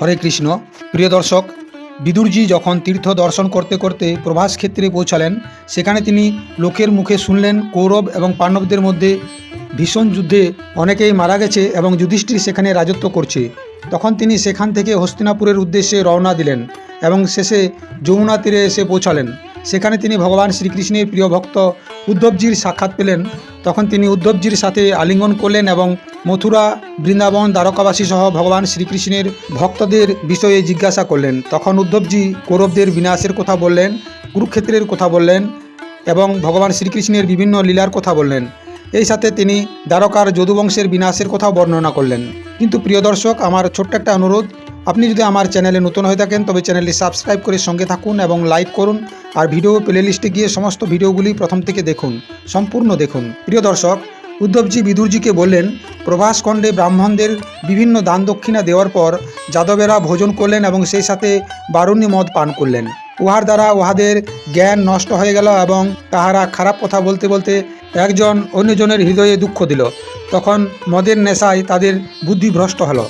হরে কৃষ্ণ। প্রিয় দর্শক, বিদুরজি যখন তীর্থ দর্শন করতে করতে প্রভাস ক্ষেত্রে পৌঁছালেন, সেখানে তিনি লোকের মুখে শুনলেন কৌরব এবং পাণ্ডবদের মধ্যে ভীষণ যুদ্ধে অনেকেই মারা গেছে এবং যুধিষ্ঠির সেখানে রাজত্ব করছে। তখন তিনি সেখান থেকে হস্তিনাপুরের উদ্দেশ্যে রওনা দিলেন এবং শেষে যমুনা তীরে এসে পৌঁছালেন। সেখানে তিনি ভগবান শ্রীকৃষ্ণের প্রিয় ভক্ত উদ্ধবজির সাক্ষাৎ পেলেন। তখন তিনি উদ্ধবজির সাথে আলিঙ্গন করলেন এবং মথুরা, বৃন্দাবন দ্বারকাবাসী সহ ভগবান শ্রীকৃষ্ণের ভক্তদের বিষয়ে জিজ্ঞাসা করলেন। তখন উদ্ধবজি কৌরবদের বিনাশের কথা বললেন, কুরুক্ষেত্রের কথা বললেন এবং ভগবান শ্রীকৃষ্ণের বিভিন্ন লীলার কথা বললেন। এই সাথে তিনি দ্বারকার যদুবংশের বিনাশের কথাও বর্ণনা করলেন। কিন্তু প্রিয় দর্শক, আমার ছোট্ট একটা অনুরোধ আপনি যদি আমার চ্যানেলে নতুন হয়ে থাকেন, তবে চ্যানেলটি সাবস্ক্রাইব করে সঙ্গে থাকুন এবং লাইক করুন আর ভিডিও প্লেলিস্টে গিয়ে সমস্ত ভিডিওগুলি প্রথম থেকে দেখুন, সম্পূর্ণ দেখুন। প্রিয় দর্শক, উদ্ধবজি বিদুরজিকে বললেন প্রভাসখণ্ডে ব্রাহ্মণদের বিভিন্ন দান দক্ষিণা দেওয়ার পর যাদবেরা ভোজন করলেন এবং সেই সাথে বারুণী মদ পান করলেন। উহার দ্বারা উহাদের জ্ঞান নষ্ট হয়ে গেল এবং তাহারা খারাপ কথা বলতে বলতে একজন অন্যজনের হৃদয়ে দুঃখ দিল। তখন মদের নেশায় তাদের বুদ্ধি ভ্রষ্ট হলো।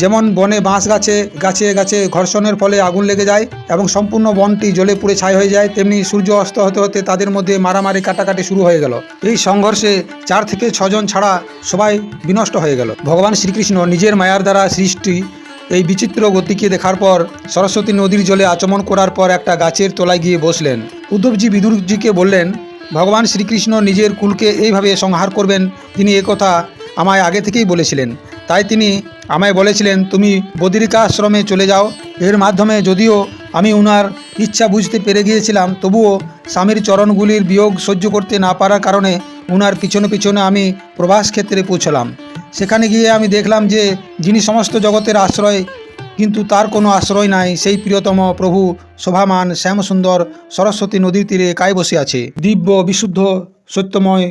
যেমন বনে বাঁশ গাছে গাছে গাছে ঘর্ষণের ফলে আগুন লেগে যায় এবং সম্পূর্ণ বনটি জ্বলে পুড়ে ছাই হয়ে যায়, তেমনি সূর্য অস্ত হতে হতে তাদের মধ্যে মারামারি, কাটাকাটি শুরু হয়ে গেল। এই সংঘর্ষে চার থেকে ছজন ছাড়া সবাই বিনষ্ট হয়ে গেল। ভগবান শ্রীকৃষ্ণ নিজের মায়ার দ্বারা সৃষ্টি এই বিচিত্র গতিকে দেখার পর সরস্বতী নদীর জলে আচমন করার পর একটা গাছের তলায় গিয়ে বসলেন। উদ্ধবজি বিদুরজিকে বললেন, ভগবান শ্রীকৃষ্ণ নিজের কুলকে এইভাবে সংহার করবেন, তিনি একথা আমায় আগে থেকেই বলেছিলেন। তাই তিনি আমায় বলেছিলেন, তুমি বদ্রিকা আশ্রমে চলে যাও। এর মাধ্যমে যদিও আমি উনার ইচ্ছা বুঝতে পেরে গিয়েছিলাম, তবুও স্বামীর চরণগুলির বিয়োগ সহ্য করতে না পারার কারণে উনার পিছনে পিছনে আমি প্রবাস ক্ষেত্রে পৌঁছলাম। সেখানে গিয়ে আমি দেখলাম যে যিনি সমস্ত জগতের আশ্রয়, কিন্তু তার কোনো আশ্রয় নাই, সেই প্রিয়তম প্রভু শোভামান শ্যামসুন্দর সরস্বতী নদীর তীরে কায় বসে আছে। দিব্য, বিশুদ্ধ, সত্যময়,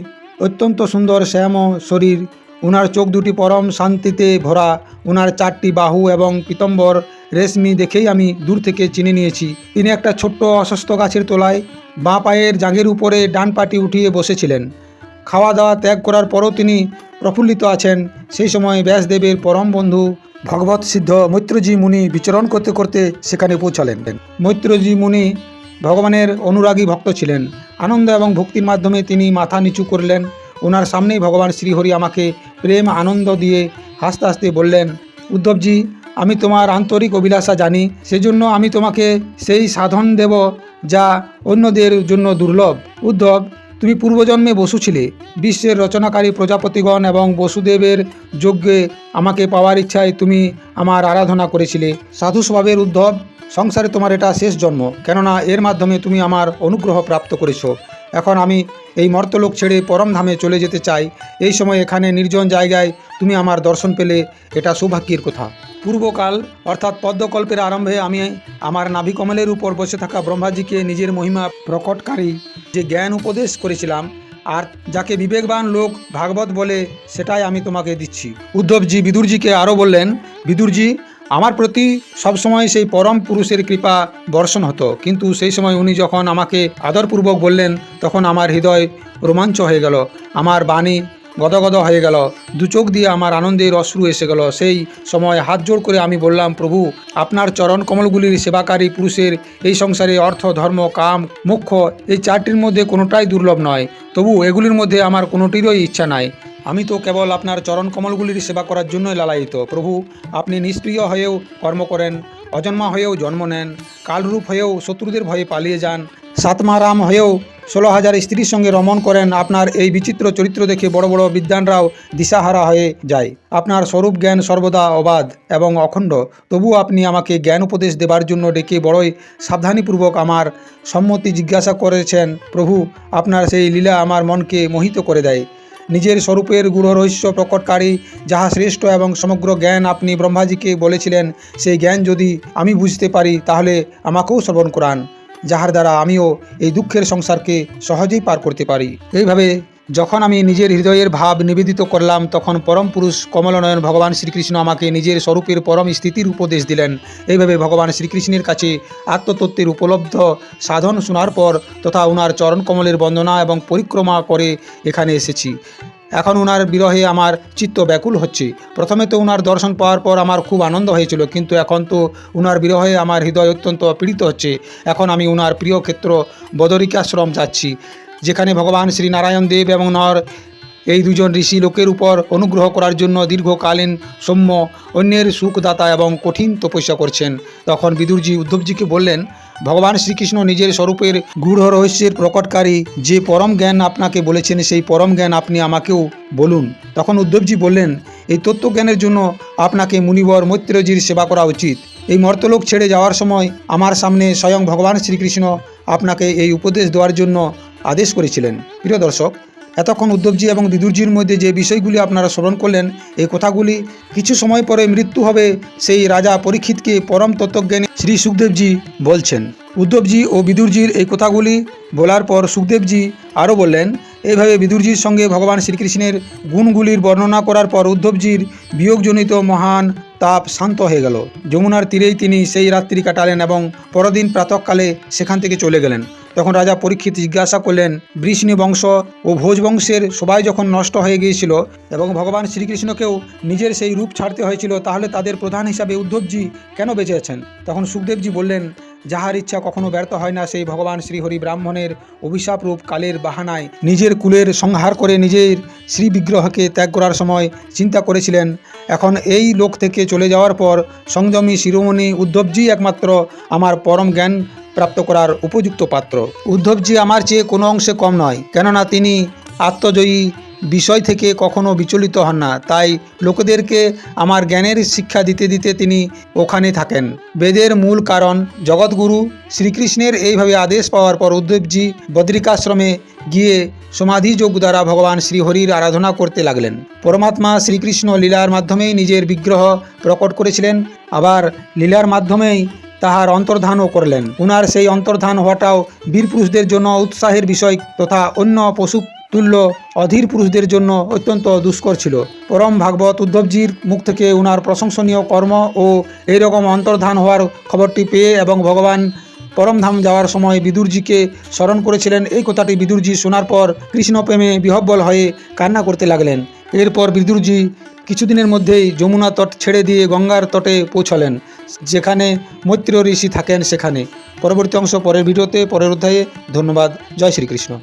অত্যন্ত সুন্দর শ্যাম শরীর উনার চোখ দুটি পরম শান্তিতে ভরা, উনার চারটি বাহু এবং পিতম্বর রেশমি দেখেই আমি দূর থেকে চিনে নিয়েছি। তিনি একটা ছোট্ট অসুস্থ গাছের তলায় বাঁ পায়ের জাগের উপরে ডান পাটি উঠিয়ে বসেছিলেন। খাওয়া দাওয়া ত্যাগ করার পরও তিনি প্রফুল্লিত আছেন। সেই সময় ব্যাসদেবের পরম বন্ধু ভগবত সিদ্ধ মৈত্রজি মুনি বিচরণ করতে করতে সেখানে পৌঁছালেন। মৈত্রজি মুনি ভগবানের অনুরাগী ভক্ত ছিলেন। আনন্দ এবং ভক্তির মাধ্যমে তিনি মাথা নিচু করলেন। ওনার সামনেই ভগবান শ্রীহরি আমাকে প্রেম, আনন্দ দিয়ে হাসতে হাসতে বললেন, উদ্ধবজি, আমি তোমার আন্তরিক অভিলাষা জানি, সেজন্য আমি তোমাকে সেই সাধন দেব যা অন্যদের জন্য দুর্লভ। উদ্ধব, তুমি পূর্বজন্মে বসু ছিলে, বিশ্বের রচনাকারী প্রজাপতিগণ এবং বসুদেবের যজ্ঞে আমাকে পাওয়ার ইচ্ছায় তুমি আমার আরাধনা করেছিলে। সাধু স্বভাবের উদ্ধব, সংসারে তোমার এটা শেষ জন্ম, কেননা এর মাধ্যমে তুমি আমার অনুগ্রহ প্রাপ্ত করেছ। এখন আমি এই মর্তলোক ছেড়ে পরমধামে চলে যেতে চাই। এই সময় এখানে নির্জন জায়গায় তুমি আমার দর্শন পেলে, এটা সৌভাগ্যের কথা। পূর্বকাল, অর্থাৎ পদ্মকল্পের আরম্ভে আমি আমার নাভিকমলের উপর বসে থাকা ব্রহ্মাজিকে নিজের মহিমা প্রকটকারী যে জ্ঞান উপদেশ করেছিলাম, আর যাকে বিবেকবান লোক ভাগবত বলে, সেটাই আমি তোমাকে দিচ্ছি। উদ্ধবজি বিদুরজিকে আরও বললেন, বিদুরজি আমার প্রতি সবসময় সেই পরম পুরুষের কৃপা বর্ষণ হতো। কিন্তু সেই সময় উনি যখন আমাকে আদরপূর্বক বললেন, তখন আমার হৃদয় রোমাঞ্চ হয়ে গেল। আমার বাণী গদগদ হয়ে গেল। দু চোখ দিয়ে আমার আনন্দের অশ্রু এসে গেল। সেই সময় হাত জোড় করে আমি বললাম, প্রভু, আপনার চরণ কমলগুলির সেবাকারী পুরুষের এই সংসারে অর্থ, ধর্ম, কাম, মোক্ষ, এই চারটির মধ্যে কোনোটাই দুর্লভ নয়। তবু এগুলির মধ্যে আমার কোনোটিরই ইচ্ছা নাই। আমি তো কেবল আপনার চরণ কমলগুলির সেবা করার জন্যই লালায়িত। প্রভু, আপনি নিষ্প্রিয় হয়েও কর্ম করেন, অজন্মা হয়েও জন্ম নেন, কালরূপ হয়েও শত্রুদের ভয়ে পালিয়ে যান সাতমারাম হয়েও ষোলো হাজার স্ত্রীর সঙ্গে রমণ করেন আপনার এই বিচিত্র চরিত্র দেখে বড় বড় বিদ্বানরাও দিশাহারা হয়ে যায়। আপনার স্বরূপ জ্ঞান সর্বদা অবাধ এবং অখণ্ড। তবু আপনি আমাকে জ্ঞান উপদেশ দেবার জন্য ডেকে বড়ই সাবধানীপূর্বক আমার সম্মতি জিজ্ঞাসা করেছেন, প্রভু, আপনার সেই লীলা আমার মনকে মোহিত করে দেয়। নিজের স্বরূপের গূঢ় রহস্য প্রকটকারী, যাহা শ্রেষ্ঠ এবং সমগ্র জ্ঞান আপনি ব্রহ্মাজিকে বলেছিলেন, সেই জ্ঞান যদি আমি বুঝতে পারি, তাহলে আমাকেও শ্রবণ করান। যাহার দ্বারা আমিও এই দুঃখের সংসারকে সহজেই পার করতে পারি। এইভাবে যখন আমি নিজের হৃদয়ের ভাব নিবেদিত করলাম, তখন পরম পুরুষ কমলনয়ন ভগবান শ্রীকৃষ্ণ আমাকে নিজের স্বরূপের পরম স্থিতির উপদেশ দিলেন। এইভাবে ভগবান শ্রীকৃষ্ণের কাছে আত্মতত্ত্বের উপলব্ধ সাধন শোনার পর তথা ওনার চরণ কমলের বন্দনা এবং পরিক্রমা করে এখানে এসেছি। এখন ওনার বিরহে আমার চিত্ত ব্যাকুল হচ্ছে। প্রথমে তো ওনার দর্শন পাওয়ার পর আমার খুব আনন্দ হয়েছিল, কিন্তু এখন তো ওনার বিরহে আমার হৃদয় অত্যন্ত পীড়িত হচ্ছে। এখন আমি ওনার প্রিয় ক্ষেত্র বদরিকাশ্রম যাচ্ছি, যেখানে ভগবান শ্রী নারায়ণ দেব এবং নর এই দুজন ঋষি লোকের উপর অনুগ্রহ করার জন্য দীর্ঘকালীন সৌম্য, অন্যের সুখদাতা এবং কঠিন তপস্যা করছেন। তখন বিদুরজি উদ্ধবজিকে বললেন, ভগবান শ্রীকৃষ্ণ নিজের স্বরূপের গূঢ় রহস্যের প্রকটকারী যে পরম জ্ঞান আপনাকে বলেছেন, সেই পরম জ্ঞান আপনি আমাকেও বলুন। তখন উদ্ধবজি বললেন, এই তত্ত্বজ্ঞানের জন্য আপনাকে মুনিবর মৈত্রজির সেবা করা উচিত। এই মর্তলোক ছেড়ে যাওয়ার সময় আমার সামনে স্বয়ং ভগবান শ্রীকৃষ্ণ আপনাকে এই উপদেশ দেওয়ার জন্য আদেশ করেছিলেন। প্রিয় দর্শক এতক্ষণ উদ্ধবজি এবং বিদুরজির মধ্যে যে বিষয়গুলি আপনারা স্মরণ করলেন, এই কথাগুলি কিছু সময় পরে মৃত্যু হবে সেই রাজা পরীক্ষিতকে পরম তত্ত্বজ্ঞানী শ্রী সুখদেবজি বলছেন। উদ্ধবজি ও বিদুরজির এই কথাগুলি বলার পর সুখদেবজি আরও বললেন এইভাবে বিদুরজির সঙ্গে ভগবান শ্রীকৃষ্ণের গুণগুলির বর্ণনা করার পর উদ্ধবজির বিয়োগজনিত মহান তাপ শান্ত হয়ে গেল। যমুনার তীরেই তিনি সেই রাত্রি কাটালেন এবং পরদিন প্রাতঃকালে সেখান থেকে চলে গেলেন। তখন রাজা পরীক্ষিত জিজ্ঞাসা করলেন, বৃষ্ণি বংশ ও ভোজ বংশের সবাই যখন নষ্ট হয়ে গিয়েছিল এবং ভগবান শ্রীকৃষ্ণকেও নিজের সেই রূপ ছাড়তে হয়েছিল, তাহলে তাদের প্রধান হিসাবে উদ্ধবজি কেন বেঁচে আছেন? তখন সুখদেবজি বললেন, যাহার ইচ্ছা কখনো ব্যর্থ হয় না, সেই ভগবান শ্রীহরি ব্রাহ্মণের অভিশাপ রূপ কালের বাহানায় নিজের কুলের সংহার করে নিজের শ্রী বিগ্রহকে ত্যাগ করার সময় চিন্তা করেছিলেন। এখন এই লোক থেকে চলে যাওয়ার পর সংযমী শিরোমণি উদ্ধবজি একমাত্র আমার পরম জ্ঞান প্রাপ্ত করার উপযুক্ত পাত্র। উদ্ধবজি আমার চেয়ে কোনো অংশে কম নয়, কেননা তিনি আত্মজয়ী বিষয় থেকে কখনো বিচলিত হন না। তাই লোকেদেরকে আমার জ্ঞানের শিক্ষা দিতে দিতে তিনি ওখানে থাকেন। বেদের মূল কারণ জগৎগুরু শ্রীকৃষ্ণের এইভাবে আদেশ পাওয়ার পর উদ্ধবজি বদ্রিকাশ্রমে গিয়ে সমাধি যোগ দ্বারা ভগবান শ্রীহরির আরাধনা করতে লাগলেন। পরমাত্মা শ্রীকৃষ্ণ লীলার মাধ্যমেই নিজের বিগ্রহ প্রকট করেছিলেন। আবার লীলার মাধ্যমেই তাহার অন্তর্ধানও করলেন। উনার সেই অন্তর্ধান হওয়াটাও বীর পুরুষদের জন্য উৎসাহের বিষয় তথা অন্য পশু তুল্য অধীর পুরুষদের জন্য অত্যন্ত দুষ্কর ছিল। পরম ভাগবত উদ্ধবজির মুখ থেকে উনার প্রশংসনীয় কর্ম ও এইরকম অন্তর্ধান হওয়ার খবরটি পেয়ে এবং ভগবান পরমধাম যাওয়ার সময় বিদুরজিকে স্মরণ করেছিলেন, এই কথাটি বিদুরজি শোনার পর কৃষ্ণপ্রেমে বিহব্বল হয়ে কান্না করতে লাগলেন। এরপর বিদুরজি কিছুদিনের মধ্যেই যমুনা তট ছেড়ে দিয়ে গঙ্গার তটে পৌঁছলেন। যেখানে মৈত্র ঋষি থাকেন সেখানে। পরবর্তী অংশ পরের ভিডিওতে পরের অধ্যায়ে। ধন্যবাদ। জয় শ্রীকৃষ্ণ।